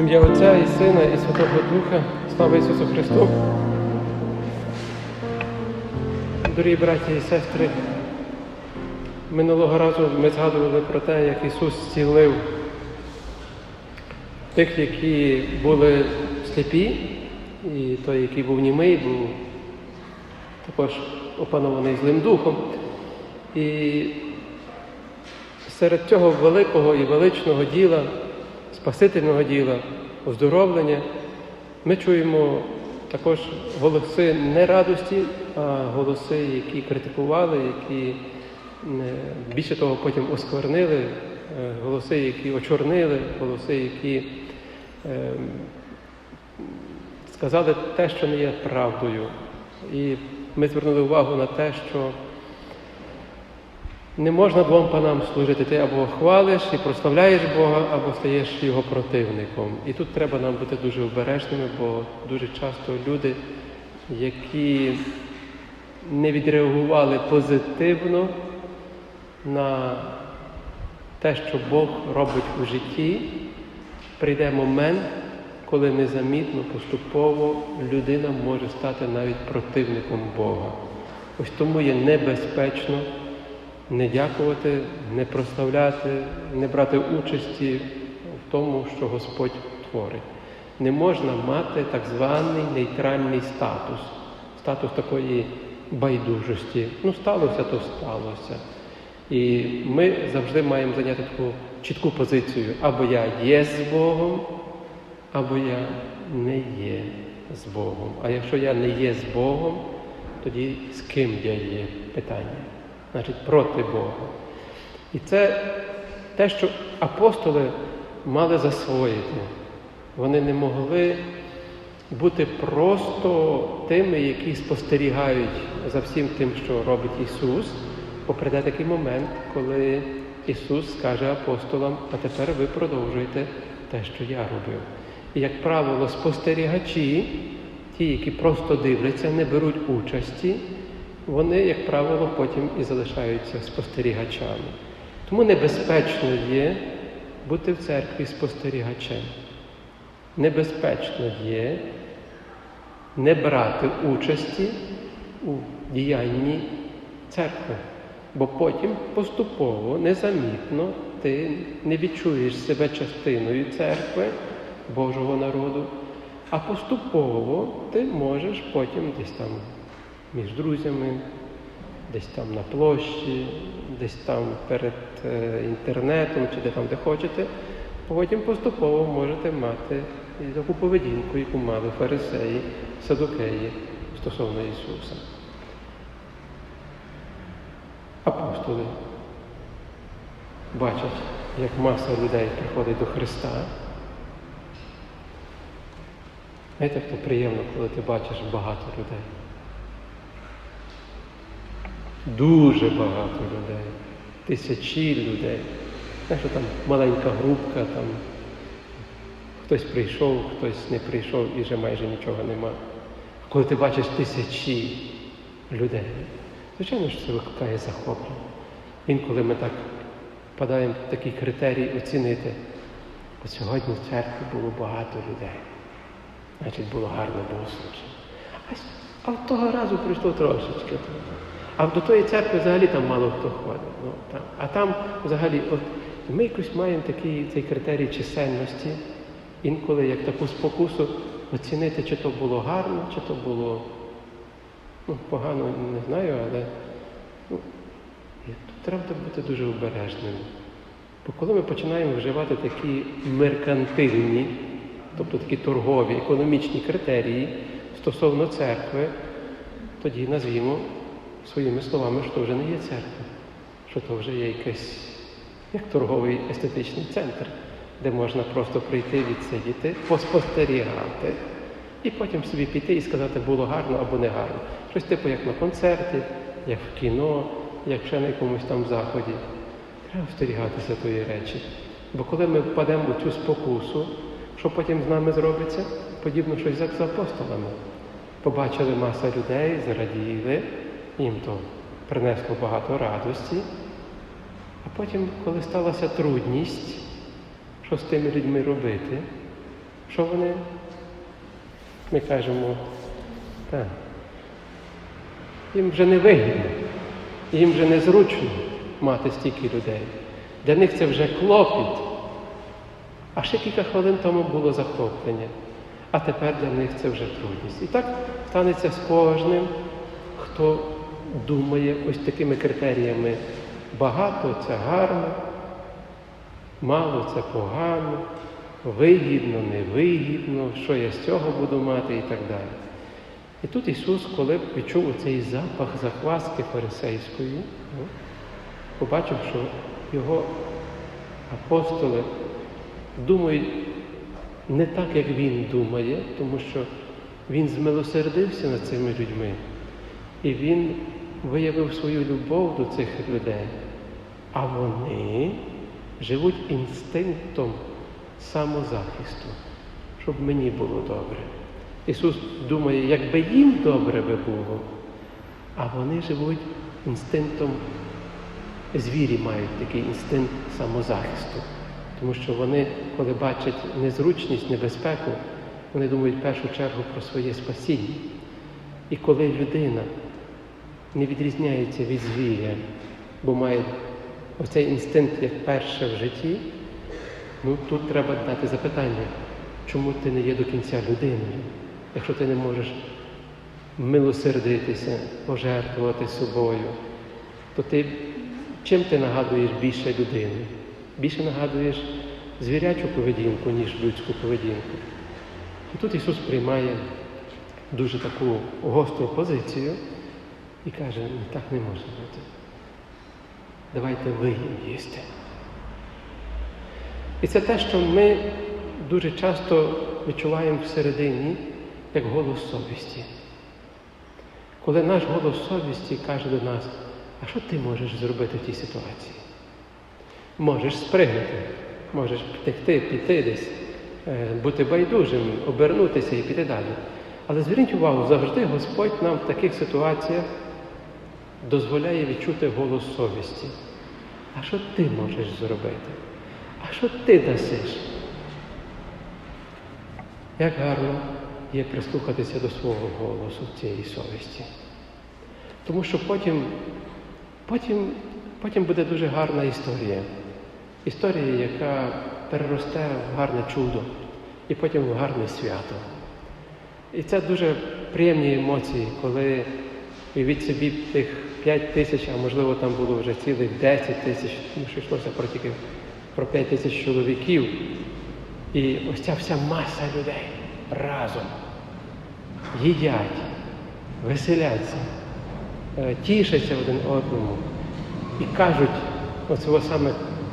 Ім'я Отця і Сина, і Святого Духа. Слава Ісусу Христу. Дорогі браті і сестри, минулого разу ми згадували про те, як Ісус зцілив тих, які були сліпі, і той, який був німий, був також опанований злим духом. І серед цього великого і величного діла, спасительного діла, оздоровлення, ми чуємо також голоси не радості, а голоси, які критикували, які більше того потім осквернили, е, голоси, які очорнили, голоси, які е, сказали те, що не є правдою. І ми звернули увагу на те, що не можна двом панам служити. Ти або хвалиш і прославляєш Бога, або стаєш його противником. І тут треба нам бути дуже обережними, бо дуже часто люди, які не відреагували позитивно на те, що Бог робить у житті, прийде момент, коли незамітно, поступово людина може стати навіть противником Бога. Ось тому є небезпечно не дякувати, не прославляти, не брати участі в тому, що Господь творить. Не можна мати так званий нейтральний статус, статус такої байдужості. Ну, сталося, то сталося. І ми завжди маємо зайняти таку чітку позицію. Або я є з Богом, або я не є з Богом. А якщо я не є з Богом, тоді з ким я є питання? Значить, проти Бога. І це те, що апостоли мали засвоїти. Вони не могли бути просто тими, які спостерігають за всім тим, що робить Ісус, бо прийде такий момент, коли Ісус скаже апостолам, а тепер ви продовжуєте те, що я робив. І, як правило, спостерігачі, ті, які просто дивляться, не беруть участі, вони, як правило, потім і залишаються спостерігачами. Тому небезпечно є бути в церкві спостерігачем. Небезпечно є не брати участі у діянні церкви, бо потім поступово, незамітно ти не відчуєш себе частиною церкви, Божого народу, а поступово ти можеш потім десь там між друзями, десь там на площі, десь там перед е, інтернетом чи де там, де хочете, потім поступово можете мати таку поведінку, яку мали фарисеї, садокеї стосовно Ісуса. Апостоли бачать, як маса людей приходить до Христа. Знаєте, як то приємно, коли ти бачиш багато людей. Дуже багато людей, тисячі людей. Не що там маленька групка, там хтось прийшов, хтось не прийшов і вже майже нічого нема. Коли ти бачиш тисячі людей, звичайно, що це викликає захоплення. Інколи ми так впадаємо в такий критерій оцінити. От сьогодні в церкві було багато людей. Значить, було гарне богослуження. А того разу прийшло трошечки. А до тої церкви взагалі там мало хто ходить. Ну, там. А там взагалі, от ми якось маємо такий цей критерій чисельності, інколи як таку спокусу оцінити, чи то було гарно, чи то було ну, погано, не знаю, але ну, тут треба бути дуже обережним. Бо коли ми починаємо вживати такі меркантильні, тобто такі торгові, економічні критерії стосовно церкви, тоді назвімо своїми словами, що то вже не є церква, що то вже є якийсь як торговий естетичний центр, де можна просто прийти, відсидіти, поспостерігати і потім собі піти і сказати, було гарно або не гарно. Щось типу як на концерті, як в кіно, як ще на якомусь там заході. Треба остерігатися тої речі. Бо коли ми впадемо у цю спокусу, що потім з нами зробиться? Подібно щось як з апостолами. Побачили маса людей, зраділи, їм то принесло багато радості. А потім, коли сталася трудність, що з тими людьми робити, Що вони? Ми кажемо, так. Їм вже не вигідно, їм вже незручно мати стільки людей. Для них це вже клопіт. А ще кілька хвилин тому було захоплення, а тепер для них це вже трудність. І так станеться з кожним, хто думає ось такими критеріями. Багато це гарно, мало це погано, вигідно, невигідно, що я з цього буду мати і так далі. І тут Ісус, коли відчув цей запах закваски фарисейської, ну, побачив, що його апостоли думають не так, як він думає, тому що він змилосердився над цими людьми. І він виявив свою любов до цих людей. А вони живуть інстинктом самозахисту, щоб мені було добре. Ісус думає, якби їм добре би було, а вони живуть інстинктом, звірі мають такий інстинкт самозахисту. Тому що вони, коли бачать незручність, небезпеку, вони думають в першу чергу про своє спасіння. І коли людина не відрізняється від звіря, бо має оцей інстинкт як перше в житті, ну тут треба дати запитання, чому ти не є до кінця людиною, якщо ти не можеш милосердитися, пожертвувати собою, то ти чим ти нагадуєш більше людини? Більше нагадуєш звірячу поведінку, ніж людську поведінку. І тут Ісус приймає дуже таку гостру позицію і каже, так не може бути. Давайте ви їсти. І це те, що ми дуже часто відчуваємо всередині, як голос совісті. Коли наш голос совісті каже до нас, а що ти можеш зробити в тій ситуації? Можеш спригнути, можеш втекти, піти десь, е, бути байдужим, обернутися і піти далі. Але зверніть увагу, завжди Господь нам в таких ситуаціях дозволяє відчути голос совісті. А що ти можеш зробити? А що ти дасиш? Як гарно є прислухатися до свого голосу цієї совісті. Тому що потім, потім, потім буде дуже гарна історія. Історія, яка переросте в гарне чудо і потім в гарне свято. І це дуже приємні емоції, коли уявіть собі тих 5 тисяч, а можливо там було вже цілих 10 тисяч, тому що йшлося про тільки про 5 тисяч чоловіків. І ось ця вся маса людей разом їдять, веселяться, е, тішаться один одному і кажуть, оце саме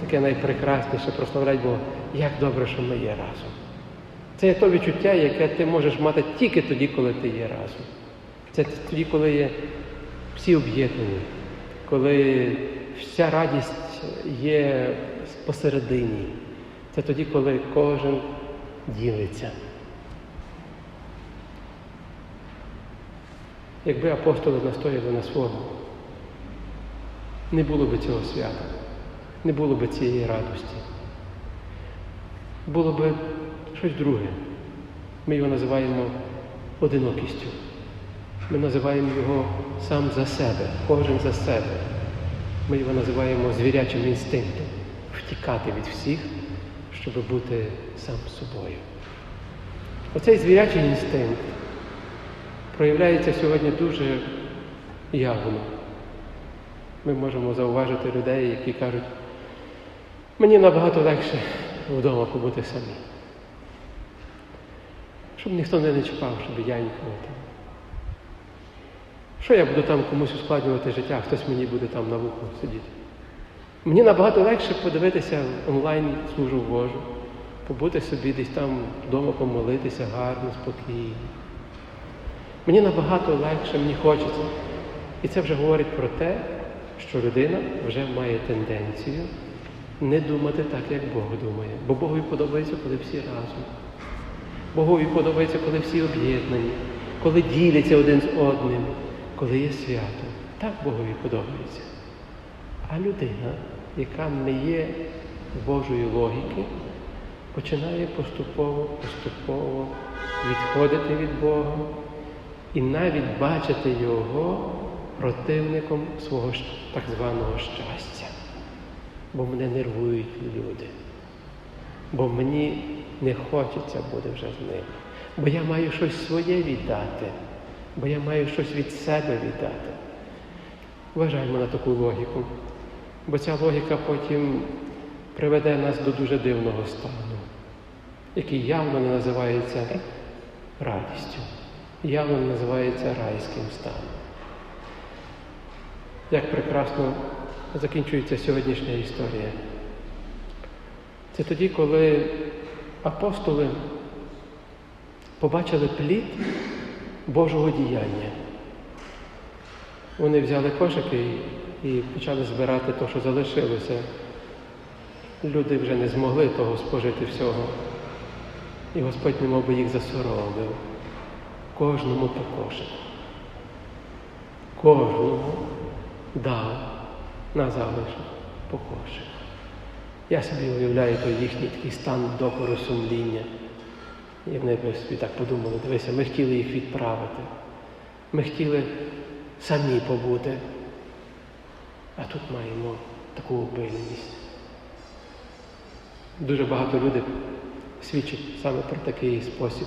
таке найпрекрасніше, прославляють Бога, як добре, що ми є разом. Це є то відчуття, яке ти можеш мати тільки тоді, коли ти є разом. Це тоді, коли є всі об'єднані, коли вся радість є посередині. Це тоді, коли кожен ділиться. Якби апостоли настояли на своєму, не було б цього свята, не було б цієї радості. Було б щось друге. Ми його називаємо одинокістю. Ми називаємо його сам за себе, кожен за себе. Ми його називаємо звірячим інстинктом втікати від всіх, щоб бути сам собою. Оцей звірячий інстинкт проявляється сьогодні дуже явно. Ми можемо зауважити людей, які кажуть, мені набагато легше вдома побути самі. Щоб ніхто не чіпав, щоб я нікого там. Що я буду там комусь ускладнювати життя, хтось мені буде там на вуху сидіти. Мені набагато легше подивитися онлайн служу Божу, побути собі десь там вдома помолитися гарно, спокійно. Мені набагато легше, мені хочеться. І це вже говорить про те, що людина вже має тенденцію не думати так, як Бог думає. Бо Богові подобається, коли всі разом. Богові подобається, коли всі об'єднані, коли діляться один з одним, коли є свято. Так Богові подобається. А людина, яка не є Божої логіки, починає поступово, поступово відходити від Бога і навіть бачити Його противником свого так званого щастя. Бо мене нервують люди. Бо мені не хочеться буде вже з ними. Бо я маю щось своє віддати, бо я маю щось від себе віддати. Вважаємо на таку логіку, бо ця логіка потім приведе нас до дуже дивного стану, який явно не називається радістю, явно не називається райським станом. Як прекрасно закінчується сьогоднішня історія. Це тоді, коли апостоли побачили плід Божого діяння. Вони взяли кошики і почали збирати те, що залишилося. Люди вже не змогли того спожити всього. І Господь немов би їх засоромив. Кожному по кошику. Кожному дав на залишок по кошику. Я собі уявляю той їхній такий стан докору сумління. І вони собі так подумали, дивися, ми хотіли їх відправити. Ми хотіли самі побути. А тут маємо таку обильність. Дуже багато людей свідчать саме про такий спосіб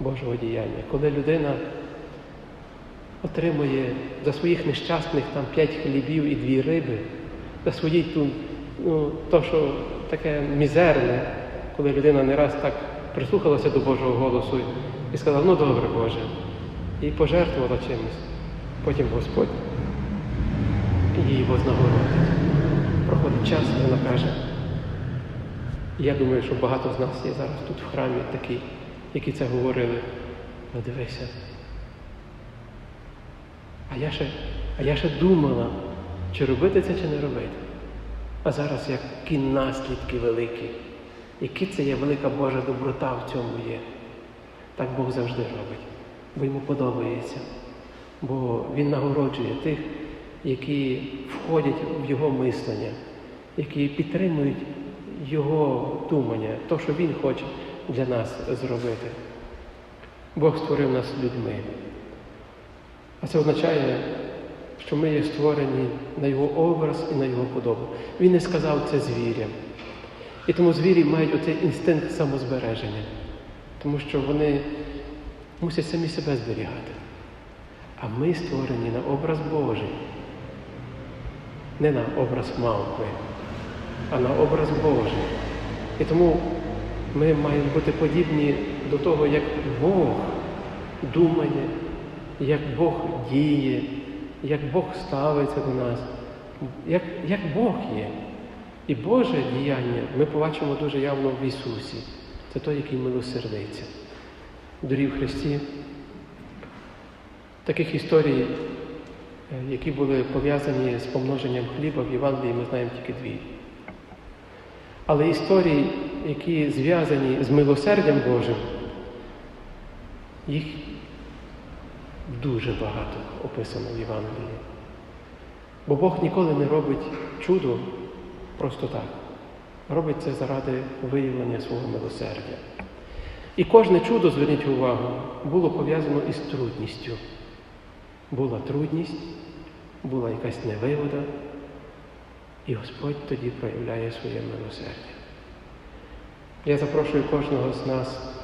Божого діяння. Коли людина отримує за своїх нещасних там п'ять хлібів і дві риби, за свої ту, ну, то, що таке мізерне, коли людина не раз так прислухалася до Божого голосу і сказала, ну добре, Боже, і пожертвувала чимось. Потім Господь її вознагородить. Проходить час, і вона каже. Я думаю, що багато з нас є зараз тут в храмі такі, які це говорили. Ну дивися. А я ще, а я ще думала, чи робити це, чи не робити. А зараз які наслідки великі, які це є велика Божа доброта в цьому є. Так Бог завжди робить, бо йому подобається. Бо Він нагороджує тих, які входять в Його мислення, які підтримують Його думання, то, що Він хоче для нас зробити. Бог створив нас людьми. А це означає, що ми є створені на Його образ і на Його подобу. Він не сказав це звірям. І тому звірі мають оцей інстинкт самозбереження, тому що вони мусять самі себе зберігати. А ми створені на образ Божий, не на образ мавпи, а на образ Божий. І тому ми маємо бути подібні до того, як Бог думає, як Бог діє, як Бог ставиться до нас, як, як Бог є. І Боже діяння ми побачимо дуже явно в Ісусі. Це той, який милосердиться. Дорі в Христі. Таких історій, е, які були пов'язані з помноженням хліба в Євангелії, ми знаємо тільки дві. Але історії, які зв'язані з милосердям Божим, їх дуже багато описано в Євангелії. Бо Бог ніколи не робить чудо просто так. Робить це заради виявлення свого милосердя. І кожне чудо, зверніть увагу, було пов'язано із трудністю. Була трудність, була якась невигода, і Господь тоді проявляє своє милосердя. Я запрошую кожного з нас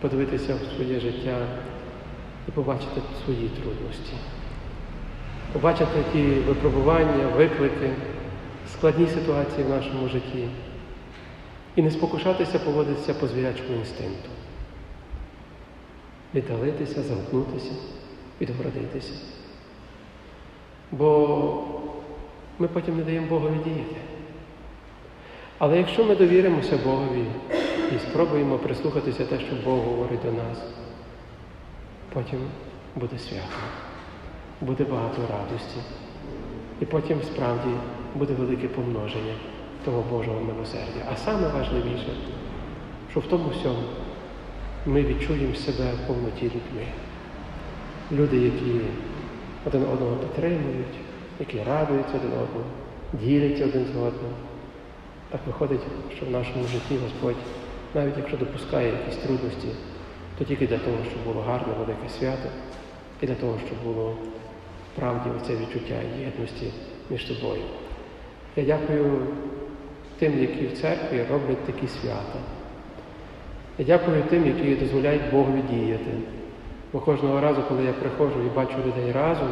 подивитися в своє життя і побачити свої трудності, побачити ті випробування, виклики, складні ситуації в нашому житті і не спокушатися поводитися по звірячому інстинкту, віддалитися, замкнутися, відгородитися. Бо ми потім не даємо Богові діяти. Але якщо ми довіримося Богові і спробуємо прислухатися те, що Бог говорить до нас, потім буде свято, буде багато радості. І потім справді буде велике помноження того Божого милосердя. А саме важливіше, що в тому всьому ми відчуємо себе в повноті людьми. Люди, які один одного підтримують, які радуються один одного, діляться один з одним. Так виходить, що в нашому житті Господь, навіть якщо допускає якісь трудності, то тільки для того, щоб було гарне велике свято, і для того, щоб було справді оце відчуття єдності між собою. Я дякую тим, які в церкві роблять такі свята. Я дякую тим, які дозволяють Богові діяти. Бо кожного разу, коли я приходжу і бачу людей разом,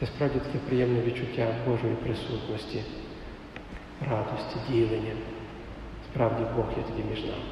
це справді таке приємне відчуття Божої присутності, радості, ділення. Справді Бог є тоді між нами.